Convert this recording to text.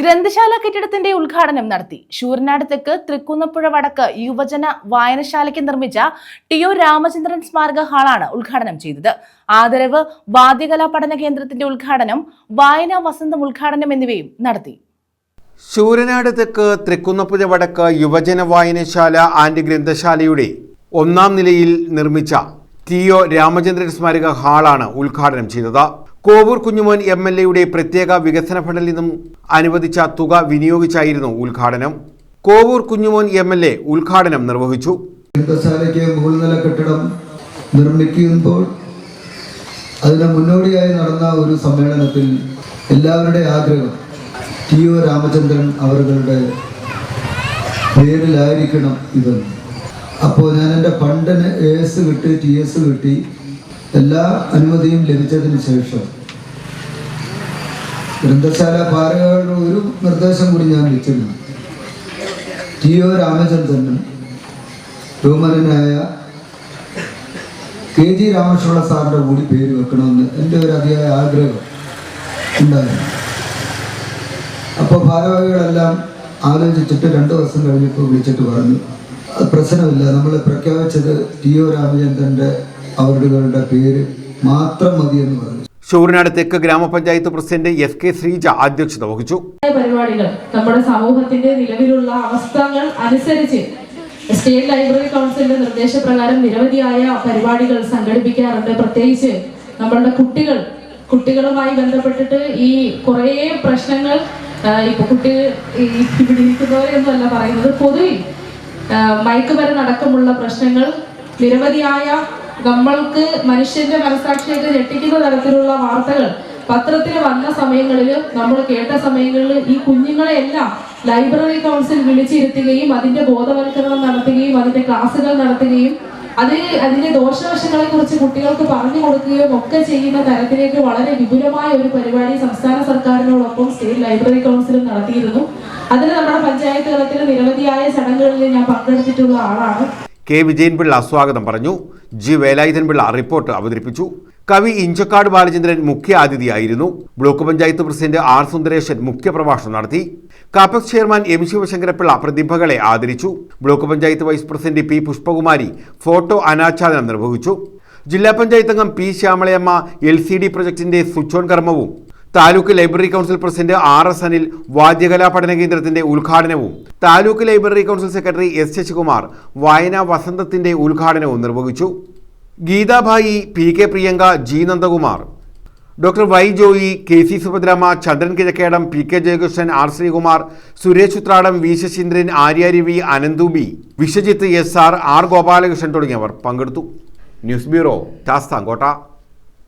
ഗ്രന്ഥശാല കെട്ടിടത്തിന്റെ ഉദ്ഘാടനം നടത്തി. ശൂരനാട് തെക്ക് തൃക്കുന്നപ്പുഴ വടക്ക് യുവജന വായനശാലയ്ക്ക് നിർമ്മിച്ച ടി ഒ രാമചന്ദ്രൻ സ്മാരക ഹാളാണ് ഉദ്ഘാടനം ചെയ്തത്. ആദരവ് വാദ്യകലാ പഠന കേന്ദ്രത്തിന്റെ ഉദ്ഘാടനം വായനാ വസന്തം ഉദ്ഘാടനം എന്നിവയും നടത്തി. ശൂരനാട് തെക്ക് തൃക്കുന്നപ്പുഴ വടക്ക് യുവജന വായനശാല ആൻഡ് ഗ്രന്ഥശാലയുടെ ഒന്നാം നിലയിൽ നിർമ്മിച്ച ടി ഒ രാമചന്ദ്രൻ സ്മാരക ഹാളാണ് ഉദ്ഘാടനം ചെയ്തത്. കോവൂർ കുഞ്ഞുമോൻ എം എൽ എയുടെ പ്രത്യേക വികസന ഫണ്ടിൽ നിന്നും അനുവദിച്ച തുക വിനിയോഗിച്ചായിരുന്നു ഉദ്ഘാടനം. Kovoor Kunjumon M L A ഉദ്ഘാടനം നിർവഹിച്ചു. ഗ്രന്ഥശാലയ്ക്ക് മുകൾ നില കെട്ടിടം നിർമ്മിക്കുമ്പോൾ അതിന് മുന്നോടിയായി നടന്ന ഒരു സമ്മേളനത്തിൽ എല്ലാവരുടെ ആഗ്രഹം ടി ഒ രാമചന്ദ്രൻ അവരുടെ പേരിലായിരിക്കണം ഇത് അപ്പോൾ ഞാൻ എന്റെ ഫണ്ടിന് എ എസ് കിട്ടി ടി എസ് കിട്ടി. എല്ലാ അനുമതിയും ലഭിച്ചതിന് ശേഷം ഗ്രന്ഥശാല പാറകളുടെ ഒരു നിർദ്ദേശം കൂടി ഞാൻ വെച്ചിരുന്നു. ടി ഒ രാമചന്ദ്രനും ബഹുമാനായ കെ ജി രാമകൃഷ്ണ സാറിന്റെ കൂടി പേര് വെക്കണമെന്ന് എന്റെ ഒരു അതിയായ ആഗ്രഹം ഉണ്ടായിരുന്നു. അപ്പോൾ ഭാരവാഹികളെല്ലാം ആലോചിച്ചിട്ട് രണ്ട് ദിവസം കഴിഞ്ഞപ്പോൾ വിളിച്ചിട്ട് പറഞ്ഞു അത് പ്രശ്നമില്ല. നമ്മൾ പ്രഖ്യാപിച്ചത് ടി ഒ രാമചന്ദ്രന്റെ അവരുടെ പേര് മാത്രം മതിയെന്ന് പറഞ്ഞു. ഷൂരിനാട് തെക്ക് ഗ്രാമപഞ്ചായത്ത് പ്രസിഡന്റ് എഫ് കെ ശ്രീജ അധ്യക്ഷത വഹിച്ചു. പരിപാടികൾ നമ്മുടെ സമൂഹത്തിന്റെ നിലവിലുള്ള അവസ്ഥകൾ അനുസരിച്ച് സ്റ്റേറ്റ് ലൈബ്രറി കൗൺസിലിന്റെ നിർദ്ദേശപ്രകാരം നിരവധിയായ പരിപാടികൾ സംഘടിപ്പിക്കാറുണ്ട്. പ്രത്യേകിച്ച് നമ്മളുടെ കുട്ടികൾ കുട്ടികളുമായി ബന്ധപ്പെട്ടിട്ട് ഈ കുറേ പ്രശ്നങ്ങൾ ഇപ്പൊ കുട്ടികൾ ഈ ഇവിടെ ഇരിക്കുന്നവരെന്നല്ല പറയുന്നത് പൊതുവിൽ മയക്കുമരുന്നടക്കമുള്ള പ്രശ്നങ്ങൾ നിരവധിയായ നമ്മൾക്ക് മനുഷ്യന്റെ മനസാക്ഷിയൊക്കെ ഞെട്ടിക്കുന്ന തരത്തിലുള്ള വാർത്തകൾ പത്രത്തിൽ വന്ന സമയങ്ങളിൽ നമ്മൾ കേട്ട സമയങ്ങളിൽ ഈ കുഞ്ഞുങ്ങളെ എല്ലാം ലൈബ്രറി കൗൺസിൽ വിളിച്ചിരുത്തുകയും അതിന്റെ ബോധവൽക്കരണം നടത്തുകയും അതിന്റെ ക്ലാസ്സുകൾ നടത്തുകയും അത് അതിന്റെ ദോഷവശങ്ങളെ കുറിച്ച് കുട്ടികൾക്ക് പറഞ്ഞു കൊടുക്കുകയും ഒക്കെ ചെയ്യുന്ന തരത്തിലേക്ക് വളരെ വിപുലമായ ഒരു പരിപാടി സംസ്ഥാന സർക്കാരിനോടൊപ്പം സ്റ്റേറ്റ് ലൈബ്രറി കൗൺസിലും നടത്തിയിരുന്നു. അതിന് നമ്മുടെ പഞ്ചായത്ത് തലത്തിൽ നിരവധിയായ ചടങ്ങുകളിൽ ഞാൻ പങ്കെടുത്തിട്ടുള്ള ആളാണ്. കെ. വിജയൻപിള്ള സ്വാഗതം പറഞ്ഞു. ജി. വേലായുധൻപിള്ള റിപ്പോർട്ട് അവതരിപ്പിച്ചു. കവി ഇഞ്ചക്കാട് ബാലചന്ദ്രൻ മുഖ്യ അതിഥിയായിരുന്നു block panchayat president R. Sundaresan മുഖ്യപ്രഭാഷണം നടത്തി. Capex chairman M. ശിവശങ്കരപ്പിള്ള പ്രതിഭകളെ ആദരിച്ചു. Block panchayat vice president P. Pushpakumari photo അനാച്ഛാദനം നിർവഹിച്ചു. ജില്ലാ പഞ്ചായത്ത് അംഗം P. Syamalayamma L. C. D പ്രൊജക്ടിന്റെ switch on കർമ്മവും taluk library council president R S Anil വാദ്യകലാ പഠന കേന്ദ്രത്തിന്റെ ഉദ്ഘാടനവും taluk library council secretary S Sasikumar വായനാ വസന്തത്തിന്റെ ഉദ്ഘാടനവും നിർവഹിച്ചു. Geethabhai P K Priyanka G Nandakumar. Doctor Y Joy K C Subhadramma Chandran Kizhakkedam P K Jayakrishnan R Sreekumar Suresh Uthradam V Sasheendran Arya V Ananthu B Viswajith S R R Gopalakrishnan തുടങ്ങിയവർ പങ്കെടുത്തു. News bureau Sasthamkotta